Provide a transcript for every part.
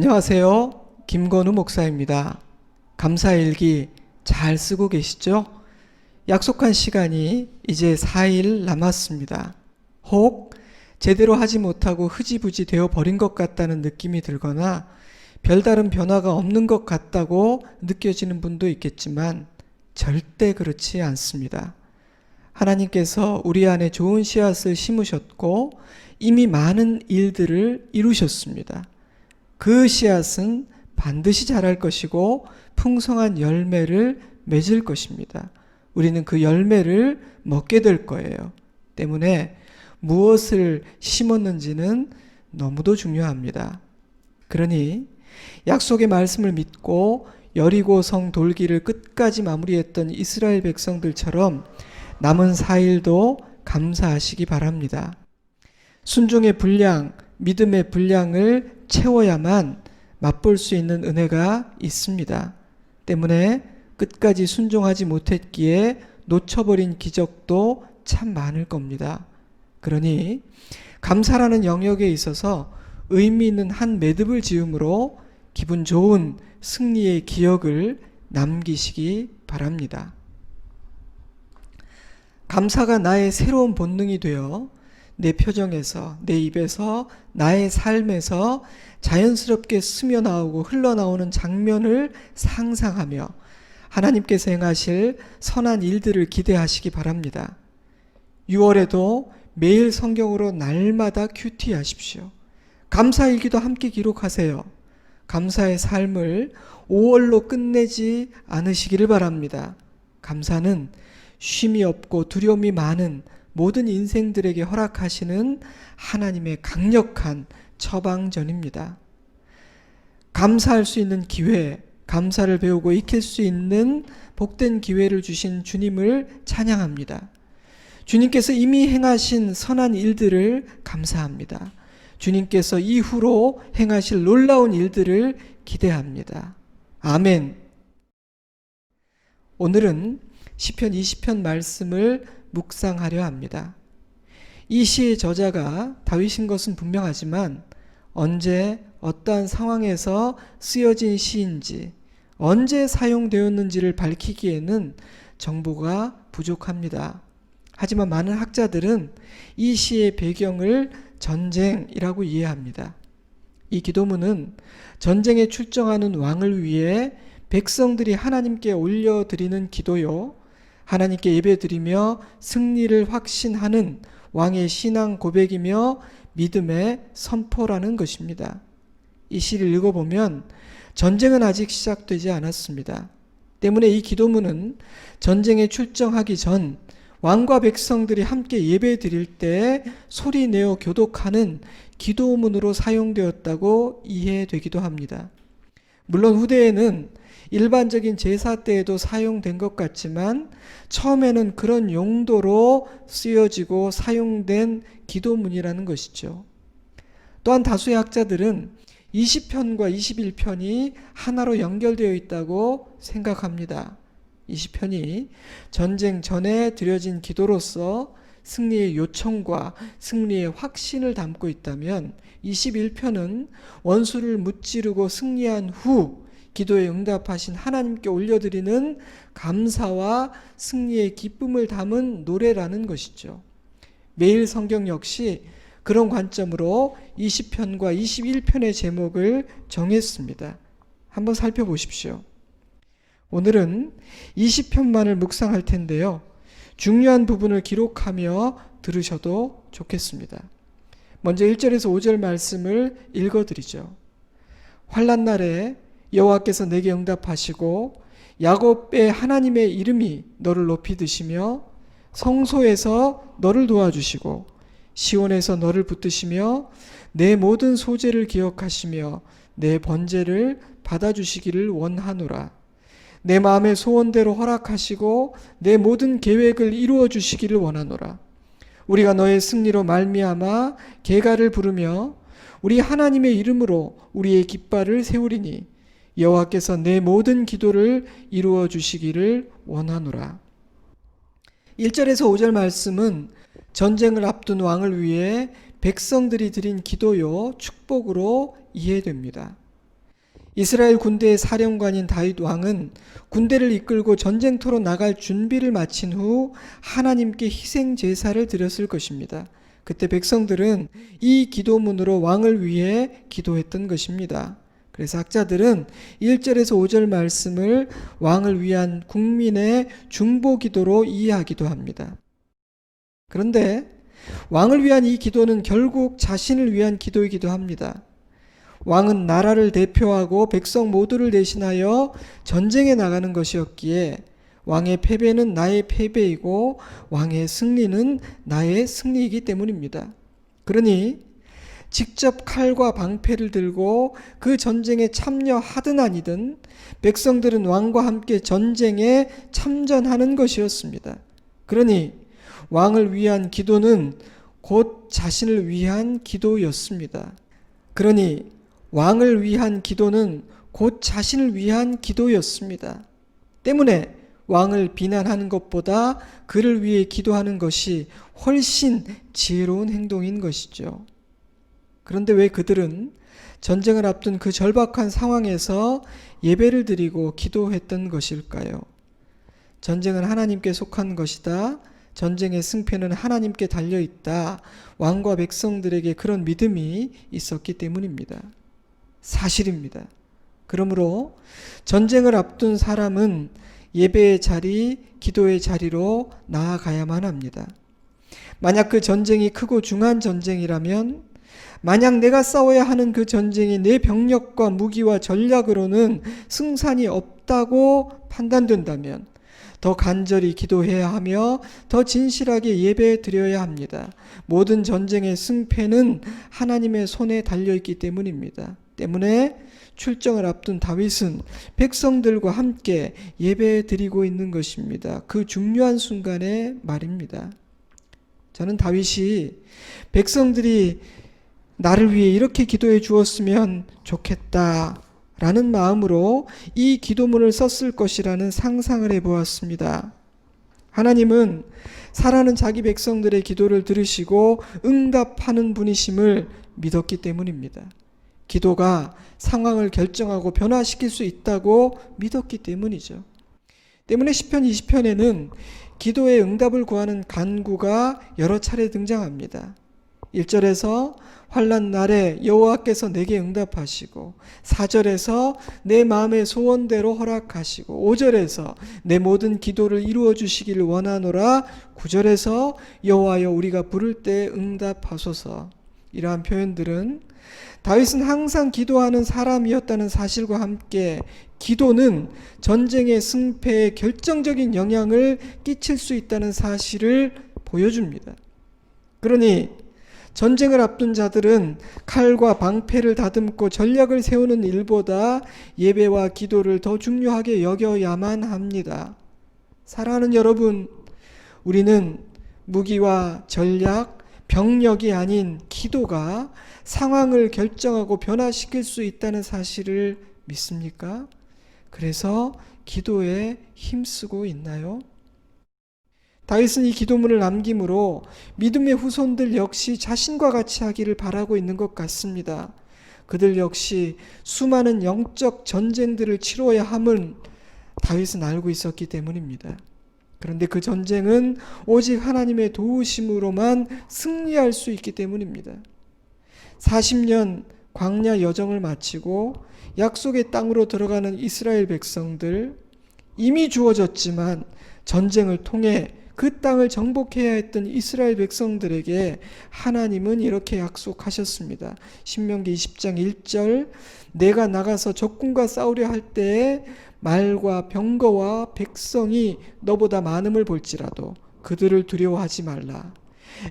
안녕하세요. 김건우 목사입니다. 감사일기 잘 쓰고 계시죠? 약속한 시간이 이제 4일 남았습니다. 혹 제대로 하지 못하고 흐지부지 되어 버린 것 같다는 느낌이 들거나 별다른 변화가 없는 것 같다고 느껴지는 분도 있겠지만 절대 그렇지 않습니다. 하나님께서 우리 안에 좋은 씨앗을 심으셨고 이미 많은 일들을 이루셨습니다. 그 씨앗은 반드시 자랄 것이고 풍성한 열매를 맺을 것입니다. 우리는 그 열매를 먹게 될 거예요. 때문에 무엇을 심었는지는 너무도 중요합니다. 그러니 약속의 말씀을 믿고 여리고 성 돌기를 끝까지 마무리했던 이스라엘 백성들처럼 남은 4일도 감사하시기 바랍니다. 순종의 분량, 믿음의 분량을 채워야만 맛볼 수 있는 은혜가 있습니다. 때문에 끝까지 순종하지 못했기에 놓쳐버린 기적도 참 많을 겁니다. 그러니 감사라는 영역에 있어서 의미 있는 한 매듭을 지음으로 기분 좋은 승리의 기억을 남기시기 바랍니다. 감사가 나의 새로운 본능이 되어 내 표정에서, 내 입에서, 나의 삶에서 자연스럽게 스며나오고 흘러나오는 장면을 상상하며 하나님께서 행하실 선한 일들을 기대하시기 바랍니다. 6월에도 매일 성경으로 날마다 큐티 하십시오. 감사일기도 함께 기록하세요. 감사의 삶을 5월로 끝내지 않으시기를 바랍니다. 감사는 쉼이 없고 두려움이 많은 모든 인생들에게 허락하시는 하나님의 강력한 처방전입니다. 감사할 수 있는 기회, 감사를 배우고 익힐 수 있는 복된 기회를 주신 주님을 찬양합니다. 주님께서 이미 행하신 선한 일들을 감사합니다. 주님께서 이후로 행하실 놀라운 일들을 기대합니다. 아멘. 오늘은 시편 20편 말씀을 묵상하려 합니다. 이 시의 저자가 다윗인 것은 분명하지만 언제 어떠한 상황에서 쓰여진 시인지 언제 사용되었는지를 밝히기에는 정보가 부족합니다. 하지만 많은 학자들은 이 시의 배경을 전쟁이라고 이해합니다. 이 기도문은 전쟁에 출정하는 왕을 위해 백성들이 하나님께 올려드리는 기도요. 하나님께 예배드리며 승리를 확신하는 왕의 신앙 고백이며 믿음의 선포라는 것입니다. 이 시를 읽어보면 전쟁은 아직 시작되지 않았습니다. 때문에 이 기도문은 전쟁에 출정하기 전 왕과 백성들이 함께 예배 드릴 때 소리 내어 교독하는 기도문으로 사용되었다고 이해되기도 합니다. 물론 후대에는 일반적인 제사 때에도 사용된 것 같지만 처음에는 그런 용도로 쓰여지고 사용된 기도문이라는 것이죠. 또한 다수의 학자들은 20편과 21편이 하나로 연결되어 있다고 생각합니다. 20편이 전쟁 전에 드려진 기도로서 승리의 요청과 승리의 확신을 담고 있다면 21편은 원수를 무찌르고 승리한 후 기도에 응답하신 하나님께 올려드리는 감사와 승리의 기쁨을 담은 노래라는 것이죠. 매일 성경 역시 그런 관점으로 20편과 21편의 제목을 정했습니다. 한번 살펴보십시오. 오늘은 20편만을 묵상할 텐데요. 중요한 부분을 기록하며 들으셔도 좋겠습니다. 먼저 1절에서 5절 말씀을 읽어 드리죠. 환란 날에 여호와께서 내게 응답하시고 야곱의 하나님의 이름이 너를 높이 드시며 성소에서 너를 도와주시고 시온에서 너를 붙드시며 내 모든 소재를 기억하시며 내 번제를 받아주시기를 원하노라. 내 마음의 소원대로 허락하시고 내 모든 계획을 이루어 주시기를 원하노라. 우리가 너의 승리로 말미암아 개가를 부르며 우리 하나님의 이름으로 우리의 깃발을 세우리니 여호와께서 내 모든 기도를 이루어 주시기를 원하노라. 1절에서 5절 말씀은 전쟁을 앞둔 왕을 위해 백성들이 드린 기도요 축복으로 이해됩니다. 이스라엘 군대의 사령관인 다윗 왕은 군대를 이끌고 전쟁터로 나갈 준비를 마친 후 하나님께 희생 제사를 드렸을 것입니다. 그때 백성들은 이 기도문으로 왕을 위해 기도했던 것입니다. 그래서 학자들은 1절에서 5절 말씀을 왕을 위한 국민의 중보 기도로 이해하기도 합니다. 그런데 왕을 위한 이 기도는 결국 자신을 위한 기도이기도 합니다. 왕은 나라를 대표하고 백성 모두를 대신하여 전쟁에 나가는 것이었기에 왕의 패배는 나의 패배이고 왕의 승리는 나의 승리이기 때문입니다. 그러니 직접 칼과 방패를 들고 그 전쟁에 참여하든 아니든 백성들은 왕과 함께 전쟁에 참전하는 것이었습니다. 그러니 왕을 위한 기도는 곧 자신을 위한 기도였습니다. 그러니 왕을 위한 기도는 곧 자신을 위한 기도였습니다. 때문에 왕을 비난하는 것보다 그를 위해 기도하는 것이 훨씬 지혜로운 행동인 것이죠. 그런데 왜 그들은 전쟁을 앞둔 그 절박한 상황에서 예배를 드리고 기도했던 것일까요? 전쟁은 하나님께 속한 것이다. 전쟁의 승패는 하나님께 달려 있다. 왕과 백성들에게 그런 믿음이 있었기 때문입니다. 사실입니다. 그러므로 전쟁을 앞둔 사람은 예배의 자리, 기도의 자리로 나아가야만 합니다. 만약 그 전쟁이 크고 중한 전쟁이라면 만약 내가 싸워야 하는 그 전쟁이 내 병력과 무기와 전략으로는 승산이 없다고 판단된다면 더 간절히 기도해야 하며 더 진실하게 예배 드려야 합니다. 모든 전쟁의 승패는 하나님의 손에 달려 있기 때문입니다. 때문에 출정을 앞둔 다윗은 백성들과 함께 예배 드리고 있는 것입니다. 그 중요한 순간에 말입니다. 저는 다윗이 백성들이 나를 위해 이렇게 기도해 주었으면 좋겠다. 라는 마음으로 이 기도문을 썼을 것이라는 상상을 해 보았습니다. 하나님은 사랑하는 자기 백성들의 기도를 들으시고 응답하는 분이심을 믿었기 때문입니다. 기도가 상황을 결정하고 변화시킬 수 있다고 믿었기 때문이죠. 때문에 시편 20편에는 기도의 응답을 구하는 간구가 여러 차례 등장합니다. 1절에서 환란 날에 여호와께서 내게 응답하시고 4절에서 내 마음의 소원대로 허락하시고 5절에서 내 모든 기도를 이루어 주시기를 원하노라 9절에서 여호와여 우리가 부를 때 응답하소서 이러한 표현들은 다윗은 항상 기도하는 사람이었다는 사실과 함께 기도는 전쟁의 승패에 결정적인 영향을 끼칠 수 있다는 사실을 보여줍니다. 그러니 전쟁을 앞둔 자들은 칼과 방패를 다듬고 전략을 세우는 일보다 예배와 기도를 더 중요하게 여겨야만 합니다. 사랑하는 여러분, 우리는 무기와 전략, 병력이 아닌 기도가 상황을 결정하고 변화시킬 수 있다는 사실을 믿습니까? 그래서 기도에 힘쓰고 있나요? 다윗은 이 기도문을 남김으로 믿음의 후손들 역시 자신과 같이 하기를 바라고 있는 것 같습니다. 그들 역시 수많은 영적 전쟁들을 치러야 함은 다윗은 알고 있었기 때문입니다. 그런데 그 전쟁은 오직 하나님의 도우심으로만 승리할 수 있기 때문입니다. 40년 광야 여정을 마치고 약속의 땅으로 들어가는 이스라엘 백성들 이미 주어졌지만 전쟁을 통해 그 땅을 정복해야 했던 이스라엘 백성들에게 하나님은 이렇게 약속하셨습니다. 신명기 20장 1절 내가 나가서 적군과 싸우려 할 때에 말과 병거와 백성이 너보다 많음을 볼지라도 그들을 두려워하지 말라.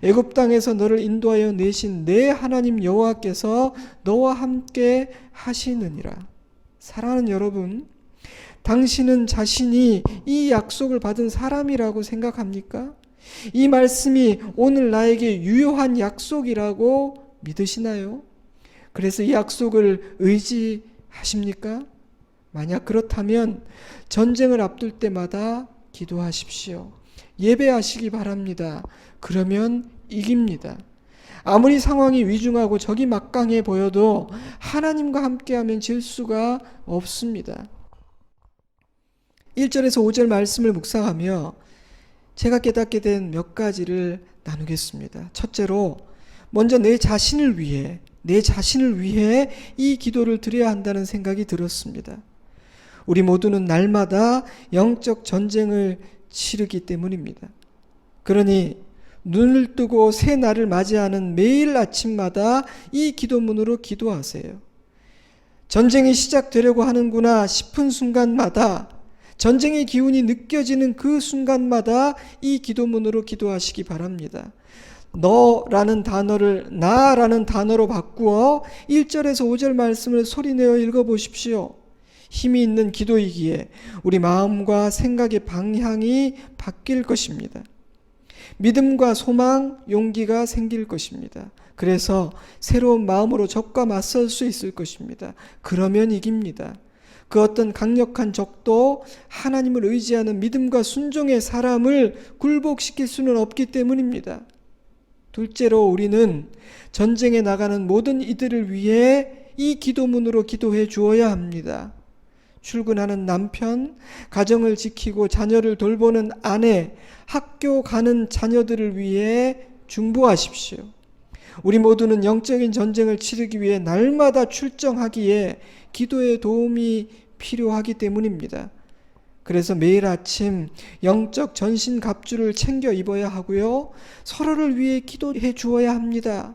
애굽 땅에서 너를 인도하여 내신 내 하나님 여호와께서 너와 함께 하시느니라. 사랑하는 여러분, 당신은 자신이 이 약속을 받은 사람이라고 생각합니까? 이 말씀이 오늘 나에게 유효한 약속이라고 믿으시나요? 그래서 이 약속을 의지하십니까? 만약 그렇다면 전쟁을 앞둘 때마다 기도하십시오. 예배하시기 바랍니다. 그러면 이깁니다. 아무리 상황이 위중하고 적이 막강해 보여도 하나님과 함께하면 질 수가 없습니다. 1절에서 5절 말씀을 묵상하며 제가 깨닫게 된 몇 가지를 나누겠습니다. 첫째로 먼저 내 자신을 위해 내 자신을 위해 이 기도를 드려야 한다는 생각이 들었습니다. 우리 모두는 날마다 영적 전쟁을 치르기 때문입니다. 그러니 눈을 뜨고 새 날을 맞이하는 매일 아침마다 이 기도문으로 기도하세요. 전쟁이 시작되려고 하는구나 싶은 순간마다 전쟁의 기운이 느껴지는 그 순간마다 이 기도문으로 기도하시기 바랍니다. 너라는 단어를 나라는 단어로 바꾸어 1절에서 5절 말씀을 소리내어 읽어 보십시오. 힘이 있는 기도이기에 우리 마음과 생각의 방향이 바뀔 것입니다. 믿음과 소망, 용기가 생길 것입니다. 그래서 새로운 마음으로 적과 맞설 수 있을 것입니다. 그러면 이깁니다. 그 어떤 강력한 적도 하나님을 의지하는 믿음과 순종의 사람을 굴복시킬 수는 없기 때문입니다. 둘째로 우리는 전쟁에 나가는 모든 이들을 위해 이 기도문으로 기도해 주어야 합니다. 출근하는 남편, 가정을 지키고 자녀를 돌보는 아내, 학교 가는 자녀들을 위해 중보하십시오. 우리 모두는 영적인 전쟁을 치르기 위해 날마다 출정하기에 기도의 도움이 필요하기 때문입니다. 그래서 매일 아침 영적 전신 갑주를 챙겨 입어야 하고요. 서로를 위해 기도해 주어야 합니다.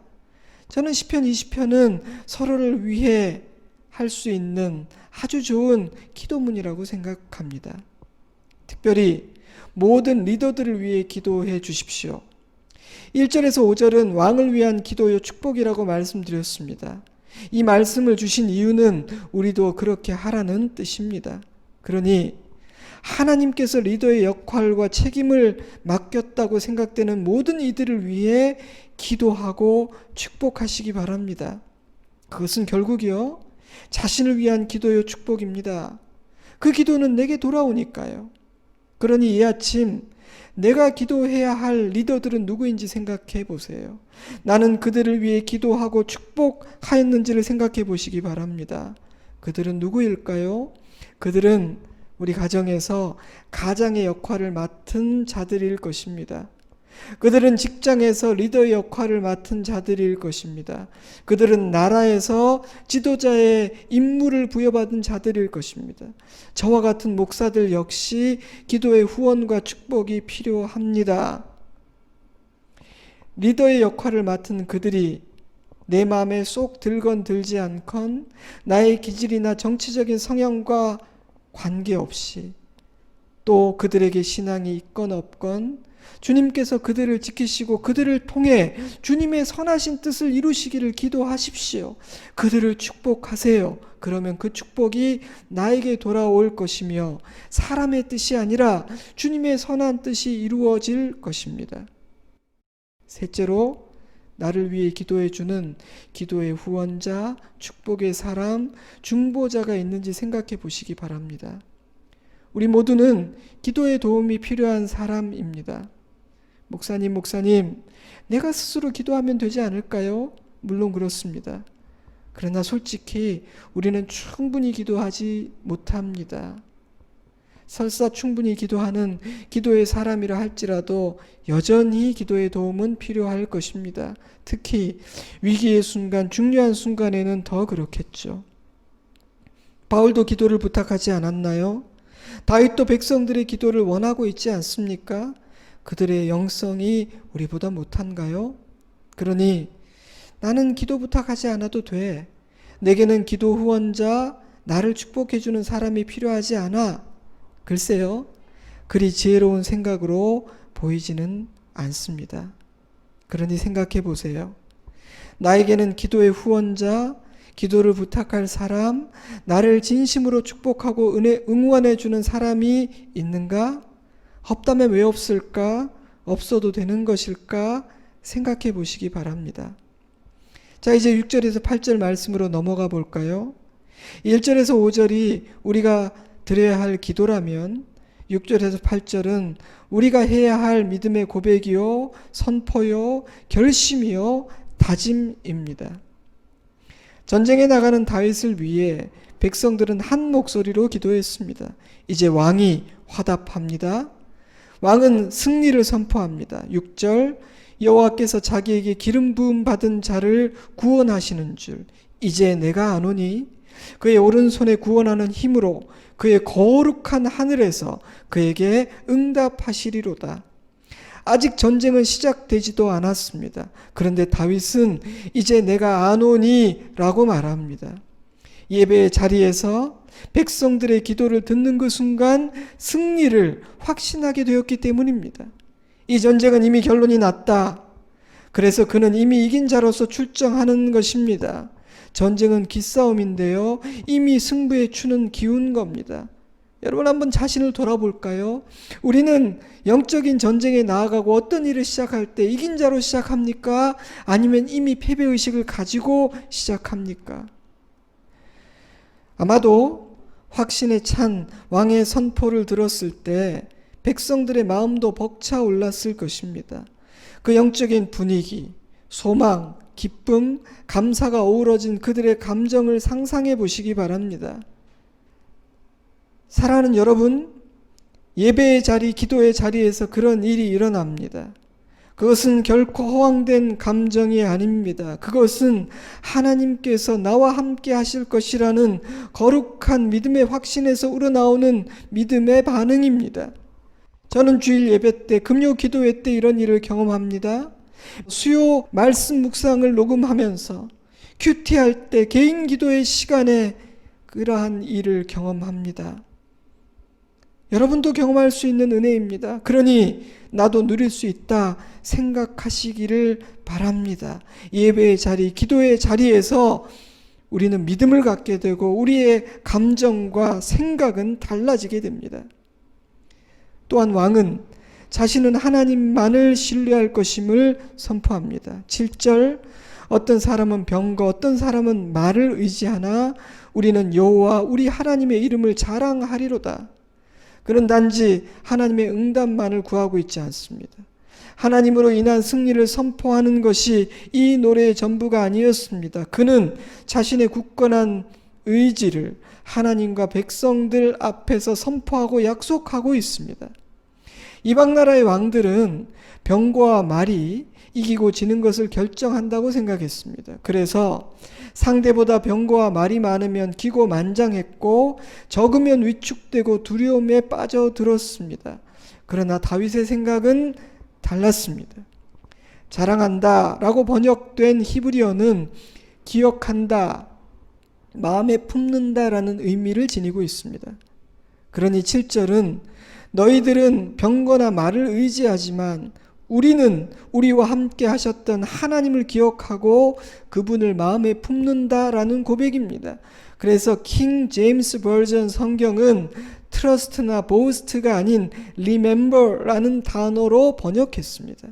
저는 시편 20편은 서로를 위해 할 수 있는 아주 좋은 기도문이라고 생각합니다. 특별히 모든 리더들을 위해 기도해 주십시오. 1절에서 5절은 왕을 위한 기도요 축복이라고 말씀드렸습니다. 이 말씀을 주신 이유는 우리도 그렇게 하라는 뜻입니다. 그러니 하나님께서 리더의 역할과 책임을 맡겼다고 생각되는 모든 이들을 위해 기도하고 축복하시기 바랍니다. 그것은 결국이요. 자신을 위한 기도요 축복입니다. 그 기도는 내게 돌아오니까요. 그러니 이 아침 내가 기도해야 할 리더들은 누구인지 생각해 보세요. 나는 그들을 위해 기도하고 축복하였는지를 생각해 보시기 바랍니다. 그들은 누구일까요? 그들은 우리 가정에서 가장의 역할을 맡은 자들일 것입니다. 그들은 직장에서 리더의 역할을 맡은 자들일 것입니다. 그들은 나라에서 지도자의 임무를 부여받은 자들일 것입니다. 저와 같은 목사들 역시 기도의 후원과 축복이 필요합니다. 리더의 역할을 맡은 그들이 내 마음에 쏙 들건 들지 않건 나의 기질이나 정치적인 성향과 관계없이 또 그들에게 신앙이 있건 없건 주님께서 그들을 지키시고 그들을 통해 주님의 선하신 뜻을 이루시기를 기도하십시오. 그들을 축복하세요. 그러면 그 축복이 나에게 돌아올 것이며 사람의 뜻이 아니라 주님의 선한 뜻이 이루어질 것입니다. 셋째로 나를 위해 기도해 주는 기도의 후원자, 축복의 사람, 중보자가 있는지 생각해 보시기 바랍니다. 우리 모두는 기도의 도움이 필요한 사람입니다. 목사님, 목사님, 내가 스스로 기도하면 되지 않을까요? 물론 그렇습니다. 그러나 솔직히 우리는 충분히 기도하지 못합니다. 설사 충분히 기도하는 기도의 사람이라 할지라도 여전히 기도의 도움은 필요할 것입니다. 특히 위기의 순간, 중요한 순간에는 더 그렇겠죠. 바울도 기도를 부탁하지 않았나요? 다윗도 백성들의 기도를 원하고 있지 않습니까? 그들의 영성이 우리보다 못한가요? 그러니 나는 기도 부탁하지 않아도 돼. 내게는 기도 후원자, 나를 축복해주는 사람이 필요하지 않아. 글쎄요, 그리 지혜로운 생각으로 보이지는 않습니다. 그러니 생각해 보세요. 나에게는 기도의 후원자, 기도를 부탁할 사람, 나를 진심으로 축복하고 은혜 응원해 주는 사람이 있는가? 없다면 왜 없을까? 없어도 되는 것일까? 생각해 보시기 바랍니다. 자, 이제 6절에서 8절 말씀으로 넘어가 볼까요? 1절에서 5절이 우리가 드려야 할 기도라면 6절에서 8절은 우리가 해야 할 믿음의 고백이요, 선포요, 결심이요, 다짐입니다. 전쟁에 나가는 다윗을 위해 백성들은 한 목소리로 기도했습니다. 이제 왕이 화답합니다. 왕은 승리를 선포합니다. 6절 여호와께서 자기에게 기름 부음 받은 자를 구원하시는 줄 이제 내가 아노니 그의 오른손에 구원하는 힘으로 그의 거룩한 하늘에서 그에게 응답하시리로다. 아직 전쟁은 시작되지도 않았습니다. 그런데 다윗은 이제 내가 아노니 라고 말합니다. 예배의 자리에서 백성들의 기도를 듣는 그 순간 승리를 확신하게 되었기 때문입니다. 이 전쟁은 이미 결론이 났다. 그래서 그는 이미 이긴 자로서 출정하는 것입니다. 전쟁은 기싸움인데요. 이미 승부에 추는 기운 겁니다. 여러분 한번 자신을 돌아볼까요? 우리는 영적인 전쟁에 나아가고 어떤 일을 시작할 때 이긴 자로 시작합니까? 아니면 이미 패배 의식을 가지고 시작합니까? 아마도 확신에 찬 왕의 선포를 들었을 때 백성들의 마음도 벅차 올랐을 것입니다. 그 영적인 분위기, 소망, 기쁨, 감사가 어우러진 그들의 감정을 상상해 보시기 바랍니다. 사랑하는 여러분, 예배의 자리, 기도의 자리에서 그런 일이 일어납니다. 그것은 결코 허황된 감정이 아닙니다. 그것은 하나님께서 나와 함께 하실 것이라는 거룩한 믿음의 확신에서 우러나오는 믿음의 반응입니다. 저는 주일 예배 때, 금요 기도회 때 이런 일을 경험합니다. 수요 말씀 묵상을 녹음하면서 큐티할 때 개인 기도의 시간에 그러한 일을 경험합니다. 여러분도 경험할 수 있는 은혜입니다. 그러니 나도 누릴 수 있다 생각하시기를 바랍니다. 예배의 자리, 기도의 자리에서 우리는 믿음을 갖게 되고 우리의 감정과 생각은 달라지게 됩니다. 또한 왕은 자신은 하나님만을 신뢰할 것임을 선포합니다. 7절 어떤 사람은 병거 어떤 사람은 말을 의지하나 우리는 여호와 우리 하나님의 이름을 자랑하리로다. 그는 단지 하나님의 응답만을 구하고 있지 않습니다. 하나님으로 인한 승리를 선포하는 것이 이 노래의 전부가 아니었습니다. 그는 자신의 굳건한 의지를 하나님과 백성들 앞에서 선포하고 약속하고 있습니다. 이방 나라의 왕들은 병과 말이 이기고 지는 것을 결정한다고 생각했습니다. 그래서 상대보다 병거와 말이 많으면 기고만장했고 적으면 위축되고 두려움에 빠져들었습니다. 그러나 다윗의 생각은 달랐습니다. 자랑한다 라고 번역된 히브리어는 기억한다, 마음에 품는다 라는 의미를 지니고 있습니다. 그러니 7절은 너희들은 병거나 말을 의지하지만 우리는 우리와 함께 하셨던 하나님을 기억하고 그분을 마음에 품는다라는 고백입니다. 그래서 킹 제임스 버전 성경은 트러스트나 보스트가 아닌 remember라는 단어로 번역했습니다.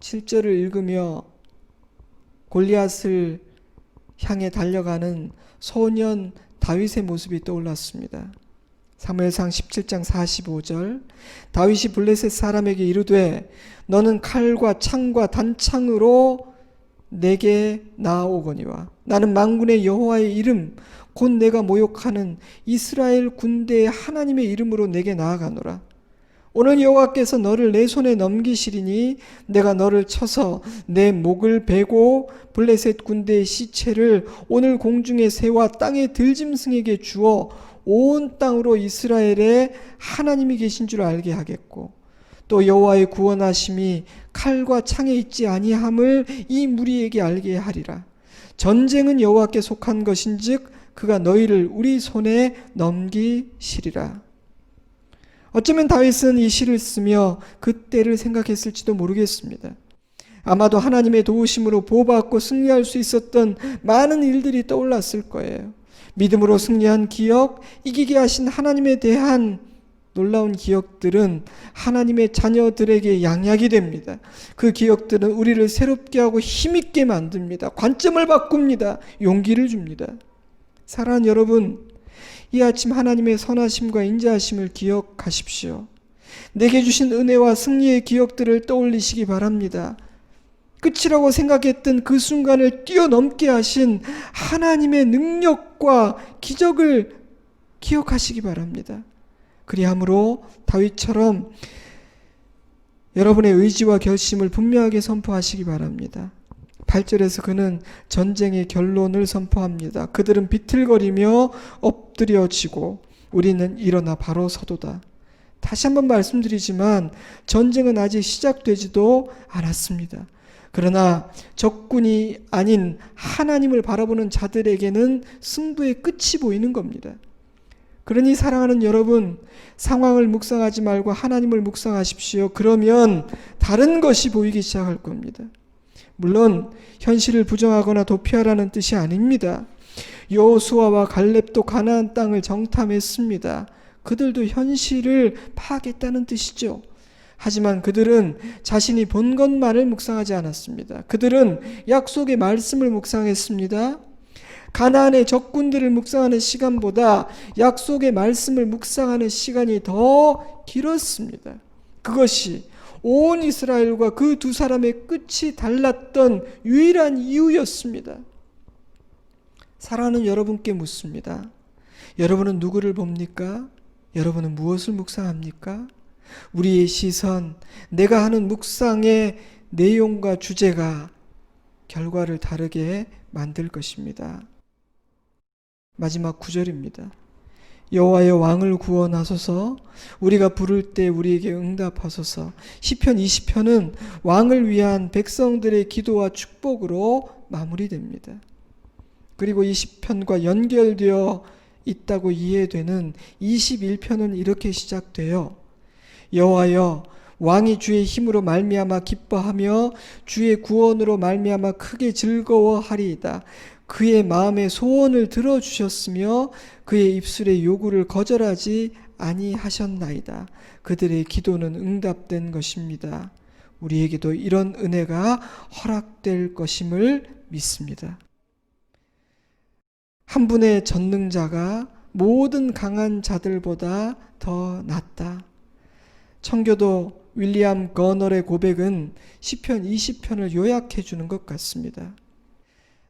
7절을 읽으며 골리앗을 향해 달려가는 소년 다윗의 모습이 떠올랐습니다. 사무엘상 17장 45절. 다윗이 블레셋 사람에게 이르되 너는 칼과 창과 단창으로 내게 나아오거니와 나는 망군의 여호와의 이름 곧 내가 모욕하는 이스라엘 군대의 하나님의 이름으로 내게 나아가노라. 오늘 여호와께서 너를 내 손에 넘기시리니 내가 너를 쳐서 내 목을 베고 블레셋 군대의 시체를 오늘 공중의 새와 땅의 들짐승에게 주어 온 땅으로 이스라엘에 하나님이 계신 줄 알게 하겠고 또 여호와의 구원하심이 칼과 창에 있지 아니함을 이 무리에게 알게 하리라. 전쟁은 여호와께 속한 것인즉 그가 너희를 우리 손에 넘기시리라. 어쩌면 다윗은 이 시를 쓰며 그때를 생각했을지도 모르겠습니다. 아마도 하나님의 도우심으로 보호받고 승리할 수 있었던 많은 일들이 떠올랐을 거예요. 믿음으로 승리한 기억, 이기게 하신 하나님에 대한 놀라운 기억들은 하나님의 자녀들에게 양약이 됩니다. 그 기억들은 우리를 새롭게 하고 힘있게 만듭니다. 관점을 바꿉니다. 용기를 줍니다. 사랑하는 여러분, 이 아침 하나님의 선하심과 인자하심을 기억하십시오. 내게 주신 은혜와 승리의 기억들을 떠올리시기 바랍니다. 끝이라고 생각했던 그 순간을 뛰어넘게 하신 하나님의 능력과 기적을 기억하시기 바랍니다. 그리함으로 다윗처럼 여러분의 의지와 결심을 분명하게 선포하시기 바랍니다. 8절에서 그는 전쟁의 결론을 선포합니다. 그들은 비틀거리며 엎드려지고 우리는 일어나 바로 서도다. 다시 한번 말씀드리지만 전쟁은 아직 시작되지도 않았습니다. 그러나 적군이 아닌 하나님을 바라보는 자들에게는 승부의 끝이 보이는 겁니다. 그러니 사랑하는 여러분, 상황을 묵상하지 말고 하나님을 묵상하십시오. 그러면 다른 것이 보이기 시작할 겁니다. 물론 현실을 부정하거나 도피하라는 뜻이 아닙니다. 여호수아와 갈렙도 가나안 땅을 정탐했습니다. 그들도 현실을 파악했다는 뜻이죠. 하지만 그들은 자신이 본 것만을 묵상하지 않았습니다. 그들은 약속의 말씀을 묵상했습니다. 가나안의 적군들을 묵상하는 시간보다 약속의 말씀을 묵상하는 시간이 더 길었습니다. 그것이 온 이스라엘과 그 두 사람의 끝이 달랐던 유일한 이유였습니다. 사랑하는 여러분께 묻습니다. 여러분은 누구를 봅니까? 여러분은 무엇을 묵상합니까? 우리의 시선, 내가 하는 묵상의 내용과 주제가 결과를 다르게 만들 것입니다. 마지막 구절입니다. 여호와여 왕을 구원하소서 우리가 부를 때 우리에게 응답하소서 시편 20편은 왕을 위한 백성들의 기도와 축복으로 마무리됩니다. 그리고 20편과 연결되어 있다고 이해되는 21편은 이렇게 시작돼요. 여호와여 왕이 주의 힘으로 말미암아 기뻐하며 주의 구원으로 말미암아 크게 즐거워하리이다. 그의 마음의 소원을 들어 주셨으며 그의 입술의 요구를 거절하지 아니하셨나이다. 그들의 기도는 응답된 것입니다. 우리에게도 이런 은혜가 허락될 것임을 믿습니다. 한 분의 전능자가 모든 강한 자들보다 더 낫다. 청교도 윌리엄 거널의 고백은 시편 20편을 요약해 주는 것 같습니다.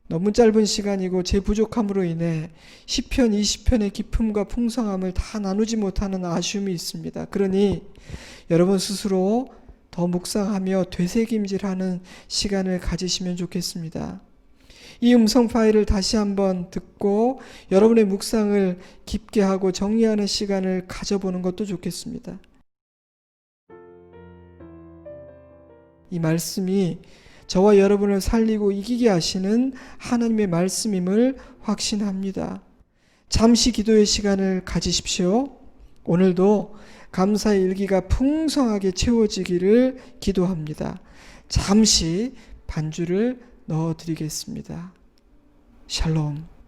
너무 짧은 시간이고 제 부족함으로 인해 시편 20편의 기품과 풍성함을 다 나누지 못하는 아쉬움이 있습니다. 그러니 여러분 스스로 더 묵상하며 되새김질하는 시간을 가지시면 좋겠습니다. 이 음성 파일을 다시 한번 듣고 여러분의 묵상을 깊게 하고 정리하는 시간을 가져보는 것도 좋겠습니다. 이 말씀이 저와 여러분을 살리고 이기게 하시는 하나님의 말씀임을 확신합니다. 잠시 기도의 시간을 가지십시오. 오늘도 감사의 일기가 풍성하게 채워지기를 기도합니다. 잠시 반주를 넣어 드리겠습니다. 샬롬.